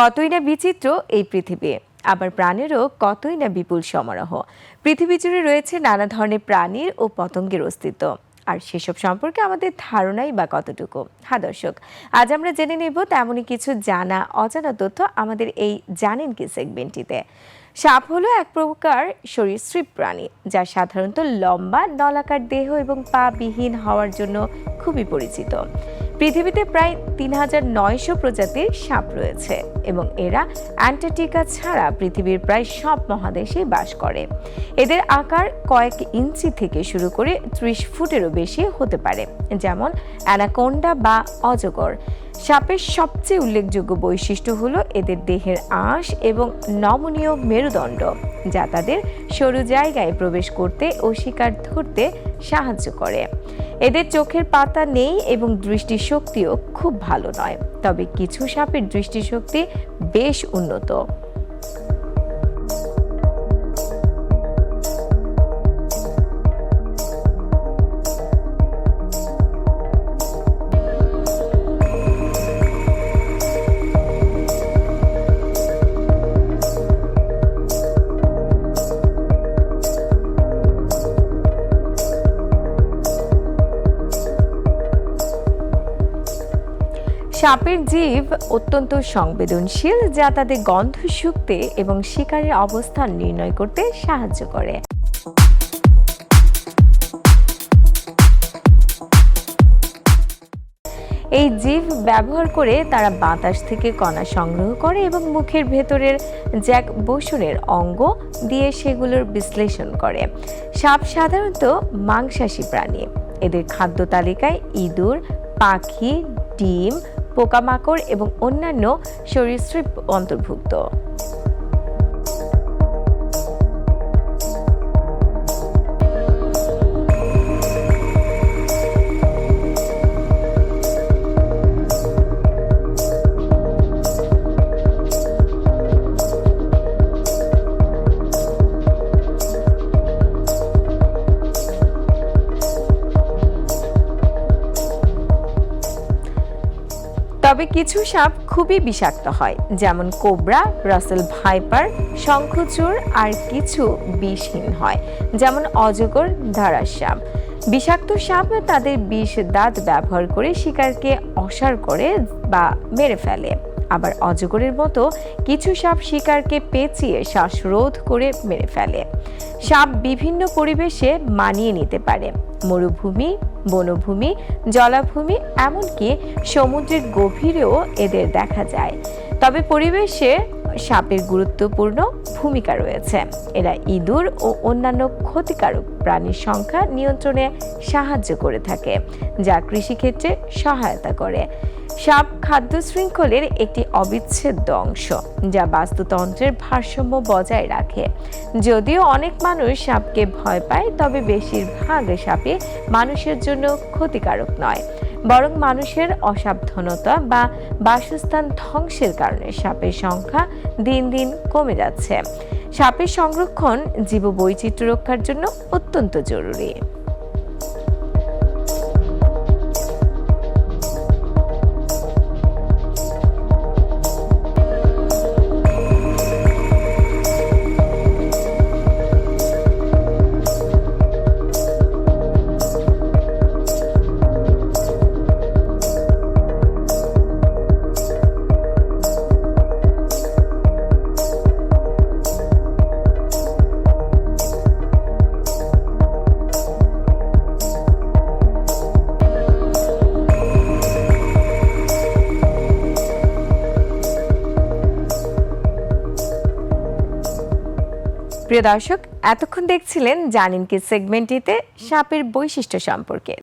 কতই না বিচিত্র এই পৃথিবী। আবার প্রাণেরও কতই না বিপুল সমারোহ। পৃথিবী জুড়ে রয়েছে নানা ধরনের প্রাণীর ও পতঙ্গের অস্তিত্ব। আর সেসব সম্পর্কে আমাদের ধারণাই বা কতটুকু? হ্যাঁ দর্শক, আজ আমরা জেনে নেব তেমনই কিছু জানা, অজানা তথ্য আমাদের এই জানেন কি সেগমেন্টটিতে। সাপ হলো এক প্রকার সরীসৃপ প্রাণী, যা সাধারণত লম্বা, নলাকার দেহ এবং পা বিহীন হওয়ার জন্য খুবই পরিচিত। পৃথিবীতে প্রায় তিন হাজার নয়শো প্রজাতির সাপ রয়েছে এবং এরা অ্যান্টার্কটিকা ছাড়া পৃথিবীর প্রায় সব মহাদেশেই বাস করে। এদের আকার কয়েক ইঞ্চি থেকে শুরু করে ত্রিশ ফুটেরও বেশি হতে পারে, যেমন অ্যানাকোন্ডা বা অজগর। সাপের সবচেয়ে উল্লেখযোগ্য বৈশিষ্ট্য হলো এদের দেহের আঁশ এবং নমনীয় মেরুদণ্ড, যা তাদের সরু জায়গায় প্রবেশ করতে ও শিকার ধরতে সাহায্য করে। এদের চোখের পাতা নেই এবং দৃষ্টিশক্তিও খুব ভালো নয়। তবে কিছু সাপের দৃষ্টিশক্তি বেশ উন্নত। সাপের জীব অত্যন্ত সংবেদনশীল যা তাদের গন্ধ শুকতে এবং শিকারের অবস্থান নির্ণয় করতে সাহায্য করে। এই জীব ব্যবহার করে তারা বাতাস থেকে কণা সংগ্রহ করে এবং মুখের ভেতরের জ্যাক বসুনের অঙ্গ দিয়ে সেগুলোর বিশ্লেষণ করে। সাপ সাধারণত মাংসাশী প্রাণী। এদের খাদ্য তালিকায় ইঁদুর, পাখি, ডিম পোকামাকড় এবং অন্যান্য সরীসৃপ অন্তর্ভুক্ত। তবে কিছু সাপ খুবই বিষাক্ত হয়, যেমন কোবরা, রাসেল ভাইপার, শঙ্খচূড় আর কিছু বিষহীন হয়, যেমন অজগর, ধারার সাপ। বিষাক্ত সাপ তাদের বিষ দাঁত ব্যবহার করে শিকারকে অসার করে বা মেরে ফেলে। আবার অজগরের মতো কিছু সাপ শিকারকে পেঁচিয়ে শ্বাসরোধ করে মেরে ফেলে। সাপ বিভিন্ন পরিবেশে মানিয়ে নিতে পারে। মরুভূমি, বনভূমি, জলাভূমি, এমনকি সমুদ্রের গভীরেও এদের দেখা যায়। তবে পরিবেশে সাপের গুরুত্বপূর্ণ ভূমিকা রয়েছে। এরা ইঁদুর ও অন্যান্য ক্ষতিকারক প্রাণীর সংখ্যা নিয়ন্ত্রণে সাহায্য করে থাকে, যা কৃষিক্ষেত্রে সহায়তা করে। সাপ খাদ্য শৃঙ্খলের একটি অবিচ্ছেদ্য অংশ, যা বাস্তুতন্ত্রের ভারসাম্য বজায় রাখে। যদিও অনেক মানুষ সাপকে ভয় পায়, তবে বেশিরভাগ সাপে মানুষের জন্য ক্ষতিকারক নয়। বরং মানুষের অসাবধানতা বা বাসস্থান ধ্বংসের কারণে সাপের সংখ্যা দিন দিন কমে যাচ্ছে। সাপের সংরক্ষণ জীববৈচিত্র্য রক্ষার জন্য অত্যন্ত জরুরি। প্রিয় দর্শক এতক্ষণ দেখছিলেন জানেন কি সেগমেন্টটিতে সাপের বৈশিষ্ট্য সম্পর্কে।